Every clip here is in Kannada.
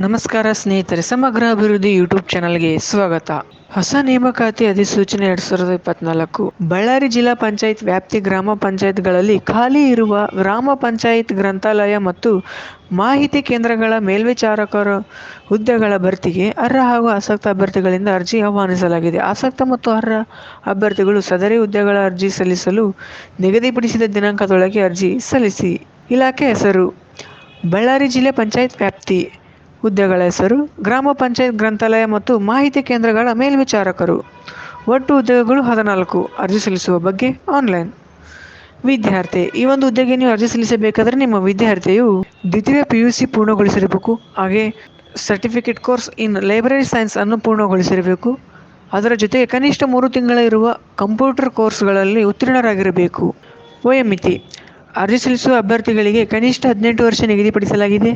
ನಮಸ್ಕಾರ ಸ್ನೇಹಿತರೆ, ಸಮಗ್ರ ಅಭಿವೃದ್ಧಿ ಯೂಟ್ಯೂಬ್ ಚಾನಲ್ಗೆ ಸ್ವಾಗತ. ಹೊಸ ನೇಮಕಾತಿ ಅಧಿಸೂಚನೆ ಎರಡ್ ಸಾವಿರದ ಇಪ್ಪತ್ನಾಲ್ಕು. ಬಳ್ಳಾರಿ ಜಿಲ್ಲಾ ಪಂಚಾಯತ್ ವ್ಯಾಪ್ತಿ ಗ್ರಾಮ ಪಂಚಾಯತ್ಗಳಲ್ಲಿ ಖಾಲಿ ಇರುವ ಗ್ರಾಮ ಪಂಚಾಯತ್ ಗ್ರಂಥಾಲಯ ಮತ್ತು ಮಾಹಿತಿ ಕೇಂದ್ರಗಳ ಮೇಲ್ವಿಚಾರಕರ ಹುದ್ದೆಗಳ ಭರ್ತಿಗೆ ಅರ್ಹ ಹಾಗೂ ಆಸಕ್ತ ಅಭ್ಯರ್ಥಿಗಳಿಂದ ಅರ್ಜಿ ಆಹ್ವಾನಿಸಲಾಗಿದೆ. ಆಸಕ್ತ ಮತ್ತು ಅರ್ಹ ಅಭ್ಯರ್ಥಿಗಳು ಸದರಿ ಹುದ್ದೆಗಳ ಅರ್ಜಿ ಸಲ್ಲಿಸಲು ನಿಗದಿಪಡಿಸಿದ ದಿನಾಂಕದೊಳಗೆ ಅರ್ಜಿ ಸಲ್ಲಿಸಿ. ಇಲಾಖೆ ಹೆಸರು, ಬಳ್ಳಾರಿ ಜಿಲ್ಲೆ ಪಂಚಾಯತ್ ವ್ಯಾಪ್ತಿ ಹುದ್ದೆಗಳ ಹೆಸರು, ಗ್ರಾಮ ಪಂಚಾಯತ್ ಗ್ರಂಥಾಲಯ ಮತ್ತು ಮಾಹಿತಿ ಕೇಂದ್ರಗಳ ಮೇಲ್ವಿಚಾರಕರು. ಒಟ್ಟು ಹುದ್ದೆಗಳು ಹದಿನಾಲ್ಕು. ಅರ್ಜಿ ಸಲ್ಲಿಸುವ ಬಗ್ಗೆ ಆನ್ಲೈನ್. ವಿದ್ಯಾರ್ಥಿ, ಈ ಒಂದು ಹುದ್ದೆಗೆ ನೀವು ಅರ್ಜಿ ಸಲ್ಲಿಸಬೇಕಾದರೆ ನಿಮ್ಮ ವಿದ್ಯಾರ್ಥಿಯು ದ್ವಿತೀಯ ಪಿ ಯು ಸಿ ಪೂರ್ಣಗೊಳಿಸಿರಬೇಕು. ಹಾಗೆ certificate course in library science ಅನ್ನು ಪೂರ್ಣಗೊಳಿಸಿರಬೇಕು. ಅದರ ಜೊತೆಗೆ ಕನಿಷ್ಠ ಮೂರು ತಿಂಗಳ ಇರುವ ಕಂಪ್ಯೂಟರ್ ಕೋರ್ಸ್ಗಳಲ್ಲಿ ಉತ್ತೀರ್ಣರಾಗಿರಬೇಕು. ವಯೋಮಿತಿ ಅರ್ಜಿ ಸಲ್ಲಿಸುವ ಅಭ್ಯರ್ಥಿಗಳಿಗೆ ಕನಿಷ್ಠ ಹದಿನೆಂಟು ವರ್ಷ ನಿಗದಿಪಡಿಸಲಾಗಿದೆ.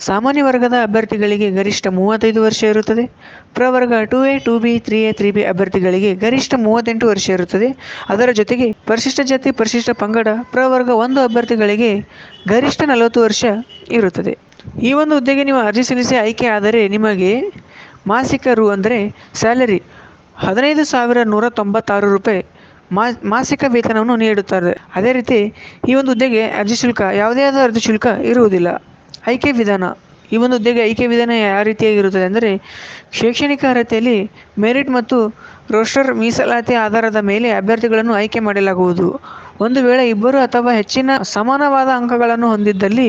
ಸಾಮಾನ್ಯ ವರ್ಗದ ಅಭ್ಯರ್ಥಿಗಳಿಗೆ ಗರಿಷ್ಠ ಮೂವತ್ತೈದು ವರ್ಷ ಇರುತ್ತದೆ. ಪ್ರವರ್ಗ two A, two B, three A, three B ಅಭ್ಯರ್ಥಿಗಳಿಗೆ ಗರಿಷ್ಠ ಮೂವತ್ತೆಂಟು ವರ್ಷ ಇರುತ್ತದೆ. ಅದರ ಜೊತೆಗೆ ಪರಿಶಿಷ್ಟ ಜಾತಿ, ಪರಿಶಿಷ್ಟ ಪಂಗಡ ಪ್ರವರ್ಗ ಒಂದು ಅಭ್ಯರ್ಥಿಗಳಿಗೆ ಗರಿಷ್ಠ ನಲವತ್ತು ವರ್ಷ ಇರುತ್ತದೆ. ಈ ಒಂದು ಹುದ್ದೆಗೆ ನೀವು ಅರ್ಜಿ ಸಲ್ಲಿಸಿ ಆಯ್ಕೆ ಆದರೆ ನಿಮಗೆ ಮಾಸಿಕ ರು ಅಂದರೆ ಸ್ಯಾಲರಿ ಹದಿನೈದು ಸಾವಿರ ನೂರ ತೊಂಬತ್ತಾರು ರೂಪಾಯಿ ಮಾಸಿಕ ವೇತನವನ್ನು ನೀಡುತ್ತಾರೆ. ಅದೇ ರೀತಿ ಈ ಒಂದು ಹುದ್ದೆಗೆ ಅರ್ಜಿ ಶುಲ್ಕ, ಯಾವುದೇ ಆದ ಅರ್ಜಿ ಶುಲ್ಕ ಇರುವುದಿಲ್ಲ. ಆಯ್ಕೆ ವಿಧಾನ. ಈ ಒಂದು ಹುದ್ದೆಗೆ ಆಯ್ಕೆ ವಿಧಾನ ಯಾವ ರೀತಿಯಾಗಿರುತ್ತದೆ ಅಂದರೆ, ಶೈಕ್ಷಣಿಕ ಅರ್ಹತೆಯಲ್ಲಿ ಮೆರಿಟ್ ಮತ್ತು ರೋಸ್ಟರ್ ಮೀಸಲಾತಿ ಆಧಾರದ ಮೇಲೆ ಅಭ್ಯರ್ಥಿಗಳನ್ನು ಆಯ್ಕೆ ಮಾಡಲಾಗುವುದು. ಒಂದು ವೇಳೆ ಇಬ್ಬರು ಅಥವಾ ಹೆಚ್ಚಿನ ಸಮಾನವಾದ ಅಂಕಗಳನ್ನು ಹೊಂದಿದ್ದಲ್ಲಿ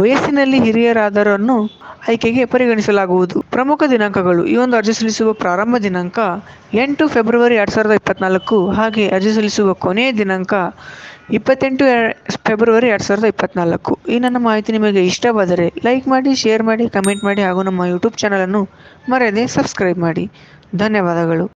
ವಯಸ್ಸಿನಲ್ಲಿ ಹಿರಿಯರಾದರನ್ನು ಆಯ್ಕೆಗೆ ಪರಿಗಣಿಸಲಾಗುವುದು. ಪ್ರಮುಖ ದಿನಾಂಕಗಳು. ಈ ಒಂದು ಅರ್ಜಿ ಸಲ್ಲಿಸುವ ಪ್ರಾರಂಭ ದಿನಾಂಕ ಎಂಟು ಫೆಬ್ರವರಿ ಎರಡು ಸಾವಿರದ ಇಪ್ಪತ್ನಾಲ್ಕು ಹಾಗೆ ಅರ್ಜಿ ಸಲ್ಲಿಸುವ ಕೊನೆಯ ದಿನಾಂಕ ಇಪ್ಪತ್ತೆಂಟು ಫೆಬ್ರವರಿ ಎರಡು ಸಾವಿರದ ಇಪ್ಪತ್ನಾಲ್ಕು. ಈ ನನ್ನ ಮಾಹಿತಿ ನಿಮಗೆ ಇಷ್ಟವಾದರೆ ಲೈಕ್ ಮಾಡಿ, ಶೇರ್ ಮಾಡಿ, ಕಮೆಂಟ್ ಮಾಡಿ ಹಾಗೂ ನಮ್ಮ ಯೂಟ್ಯೂಬ್ ಚಾನಲನ್ನು ಮರೆಯದೆ ಸಬ್ಸ್ಕ್ರೈಬ್ ಮಾಡಿ. ಧನ್ಯವಾದಗಳು.